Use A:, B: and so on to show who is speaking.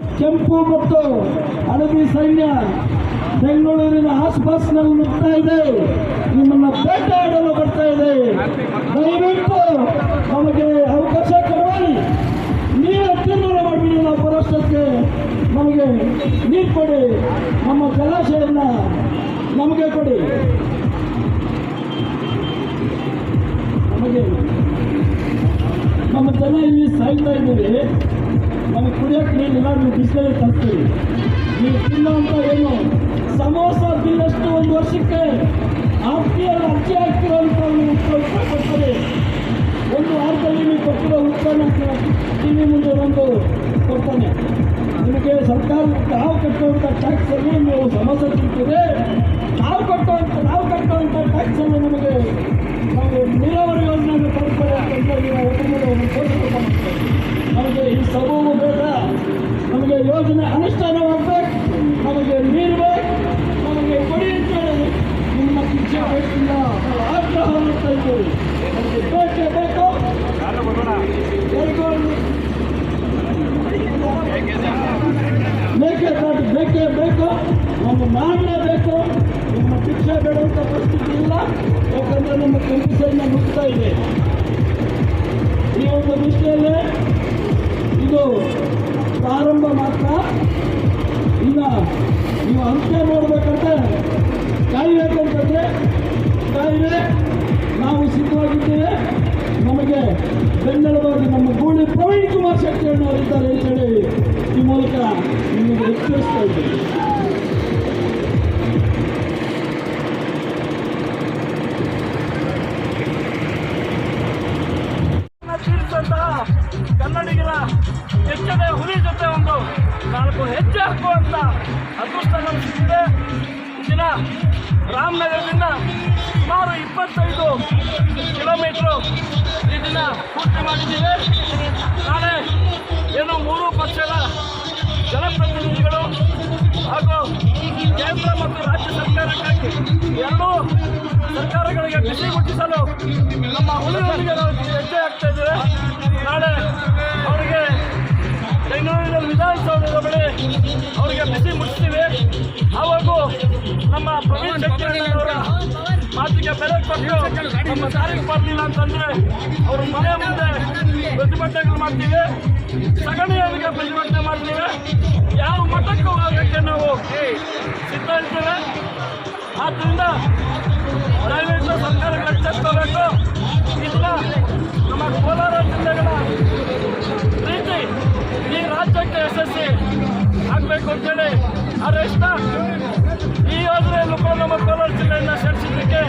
A: ಕೆಂಪು ಮತ್ತು ಹಳದಿ ಸೈನ್ಯ ಬೆಂಗಳೂರಿನ ಆಸ್ಪಾಸ್ನಲ್ಲಿ ನುಗ್ತಾ ಇದೆ. ನಿಮ್ಮನ್ನ ಬೇಟೆಯಾಡಲು ಬರ್ತಾ ಇದೆ. ದಯವಿಟ್ಟು ನಮಗೆ ಅವಕಾಶ ಕೊಡಿ ನೀವೇ ತೀರ್ಮಾನ ಮಾಡಿಬಿಡಿ ನಾವು ಪರಾಷ್ಟ್ರಕ್ಕೆ ನಮಗೆ ನೀರು ಕೊಡಿ. ನಮ್ಮ ಜಲಾಶಯನ ನಮಗೆ ಕೊಡಿ. ನಮಗೆ ನಮ್ಮ ಜನ ಇಲ್ಲಿ ಸಾಯ್ತಾ ಇದ್ದೀವಿ. ನಮಗೆ ಕುಡಿಯೋಕೆ ನೀರಿಲ್ಲ ನೀವು ಬಿಸಿಲಲ್ಲಿ ತರ್ತೀವಿ ನೀವು ಅಂತ ಏನು? ಸಮೋಸ ತಿನ್ನಷ್ಟು ಒಂದು ವರ್ಷಕ್ಕೆ ಆಸ್ತಿಯಲ್ಲಿ ಅರ್ಜಿ ಹಾಕ್ತಿರೋಂಥ ಕೊಡ್ತಾರೆ ಒಂದು ವಾರದಲ್ಲಿ ನೀವು ಕೊಟ್ಟಿರೋ ಉತ್ಪನ್ನ ಟಿವಿ ಮುಂದೆ ಒಂದು ಕೊಡ್ತಾನೆ. ನಿಮಗೆ ಸರ್ಕಾರ ನಾವು ಕಟ್ಟುವಂಥ ಟ್ಯಾಕ್ಸಲ್ಲಿ ನೀವು ಸಮೋಸ ತಿಂತೀರಿ. ನಾವು ಕಟ್ಟುವಂಥ ನಾವು ಕಟ್ಟುವಂಥ ಟ್ಯಾಕ್ಸನ್ನು ನಮಗೆ ನಾವು ನೀರಾವರಿ ನಮಗೆ ಈ ಸಬೂಬು ಬೇಡ ನಮಗೆ ಯೋಜನೆ ಅನುಷ್ಠಾನವಾಗಬೇಕು ನಮಗೆ ನೀರು ಬೇಕು ನಮಗೆ ಕೊಡಿ ಅಂತೇಳಿ ನಿಮ್ಮ ಶಿಕ್ಷೆ ಬೇಕಿಲ್ಲ ನಾವು ಆಗ್ರಹ ಮಾಡ್ತಾ ಇದ್ದೀವಿ ನಮಗೆ ಬೇಕೇ ಬೇಕು ಮೇಕೆದಾಟು ಬೇಕೇ ಬೇಕು ನಮ್ಮ ಮಾಡಲೇಬೇಕು ನಿಮ್ಮ ಶಿಕ್ಷೆ ಬೇಡುವಂಥ ಪರಿಸ್ಥಿತಿ ಇಲ್ಲ. ಯಾಕಂದರೆ ನಮ್ಮ ಕೆಂಪು ಸೈನ್ಯ ಮುಗ್ತಾ ಇದೆ. ಈ ಇದು ಪ್ರಾರಂಭ ಮಾತ್ರ. ಇನ್ನ ನೀವು ಅಂತ್ಯ ಕಾಯಿಲೆ ಕಾಯ್ಬೇಕಂತಂದ್ರೆ ಕಾಯಿಲೆ ನಾವು ಸಿದ್ಧವಾಗಿದ್ದೇವೆ. ನಮಗೆ ಬೆನ್ನೆಲುಬಾಗಿ ನಮ್ಮ ಗೂಳಿ ಪ್ರವೀಣ್ ಕುಮಾರ್ ಶೆಟ್ಟಿ ಅವರಿದ್ದಾರೆ ಅಂತೇಳಿ ಈ ಮೂಲಕ ನಿಮಗೆ ಎಚ್ಚರಿಸ್ತಾ ಇದ್ದೇವೆ
B: ಅದೃಷ್ಟ ದಿನ ರಾಮನಗರದಿಂದ ಸುಮಾರು ಇಪ್ಪತ್ತೈದು ಕಿಲೋಮೀಟ್ರು ಈ ದಿನ ಪೂರ್ತಿ ಮಾಡಿದ್ದೀವಿ. ನಾಳೆ ಏನು ಮೂರು ಪಕ್ಷದ ಜನಪ್ರತಿನಿಧಿಗಳು ಹಾಗೂ ಕೇಂದ್ರ ಮತ್ತು ರಾಜ್ಯ ಸರ್ಕಾರಕ್ಕಾಗಿ ಎರಡೂ ಸರ್ಕಾರಗಳಿಗೆ ಬಿಸಿ ಮುಟ್ಟಿಸಲು ನಮ್ಮ ಹುಲಿಗಳಿಗೆ ನಾವು ಹೆಜ್ಜೆ ಆಗ್ತಾ ಇದ್ದೇವೆ. ನಾಳೆ ಅವರಿಗೆ ಬಿಸಿ ಮುಟ್ಟಿಸ್ತೀವಿ. ಹಾಗೂ ನಮ್ಮ ಪ್ರವೀಣ್ ಅವರ ಮಾತಿಗೆ ಬೆಲೆ ಕೊಟ್ಟು ನಮ್ಮ ಸಾರಿಗೆ ಬರಲಿಲ್ಲ ಅಂತಂದ್ರೆ ಅವರು ಮನೆ ಮುಂದೆ ಪ್ರತಿಭಟನೆಗಳು ಮಾಡ್ತೀವಿ. ಸಗಣಿಯವರಿಗೆ ಪ್ರತಿಭಟನೆ ಮಾಡ್ತೀವಿ. ಯಾವ ಮಠಕ್ಕೆ ಹೋಗೋಕ್ಕೆ ನಾವು ಸಿದ್ಧ ಇರ್ತೇವೆ ಆದ್ದರಿಂದ ದಯವಿಟ್ಟು ಸರ್ಕಾರ ಎಚ್ಚೆತ್ತಬೇಕು ಇದನ್ನ ನಮ್ಮ ಕೋಲಾರ ಜಿಲ್ಲೆಗಳ ಪ್ರೀತಿ ಈ ರಾಜ್ಯಕ್ಕೆ ಯಶಸ್ವಿ. ಆಗಬೇಕು ಅಂತೇಳಿ. ಅರೆಷ್ಟ? ಈ ಯೋಜನೆಯನ್ನು ನಮ್ಮ ಕೋಲಾರ ಜಿಲ್ಲೆಯನ್ನ ಸೇರಿಸಿದ್ದಕ್ಕೆ